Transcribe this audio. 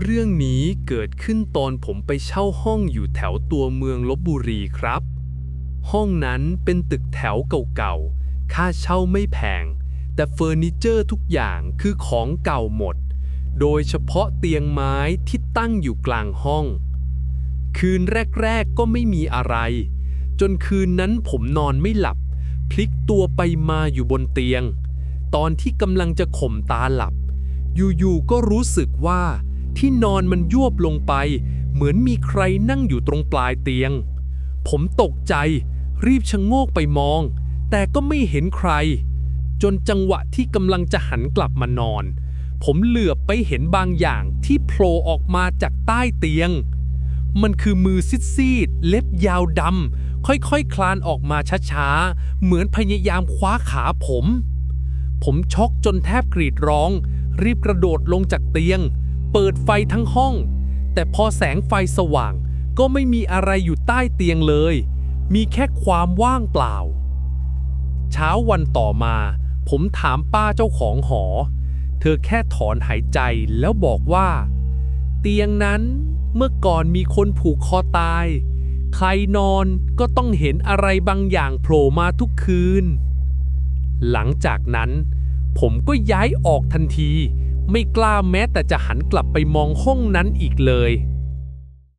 เรื่องนี้เกิดขึ้นตอนผมไปเช่าห้องอยู่แถวตัวเมืองลบบุรีครับ ห้องนั้นเป็นตึกแถวเก่าๆ ค่าเช่าไม่แพง แต่เฟอร์นิเจอร์ทุกอย่างคือของเก่าหมด โดยเฉพาะเตียงไม้ที่ตั้งอยู่กลางห้อง คืนแรกๆก็ไม่มีอะไร จนคืนนั้นผมนอนไม่หลับ พลิกตัวไปมาอยู่บนเตียง ตอนที่กำลังจะข่มตาหลับ อยู่ๆก็รู้สึกว่า ที่นอนมันยวบลงไป เหมือนมีใครนั่งอยู่ตรงปลายเตียง ผมตกใจรีบชะโงกไปมอง แต่ก็ไม่เห็นใคร จนจังหวะที่กำลังจะหันกลับมานอน ผมเหลือบไปเห็นบางอย่างที่โผล่ออกมาจากใต้เตียง มันคือมือซีดๆเล็บยาวดำค่อยๆคคลานออกมาช้าๆ เหมือนพยายามคว้าขาผม ผมช็อกจนแทบกรีดร้อง รีบกระโดดลงจากเตียง เปิดไฟทั้งห้อง แต่พอแสงไฟสว่าง ก็ไม่มีอะไรอยู่ใต้เตียงเลย มีแค่ความว่างเปล่า เช้าวันต่อมา ผมถามป้าเจ้าของหอ เธอแค่ถอนหายใจแล้วบอกว่า เตียงนั้นเมื่อก่อนมีคนผูกคอตาย ใครนอนก็ต้องเห็นอะไรบางอย่างโผล่มาทุกคืน หลังจากนั้น ผมก็ย้ายออกทันที ไม่กล้าแม้แต่จะหันกลับไปมองห้องนั้นอีกเลย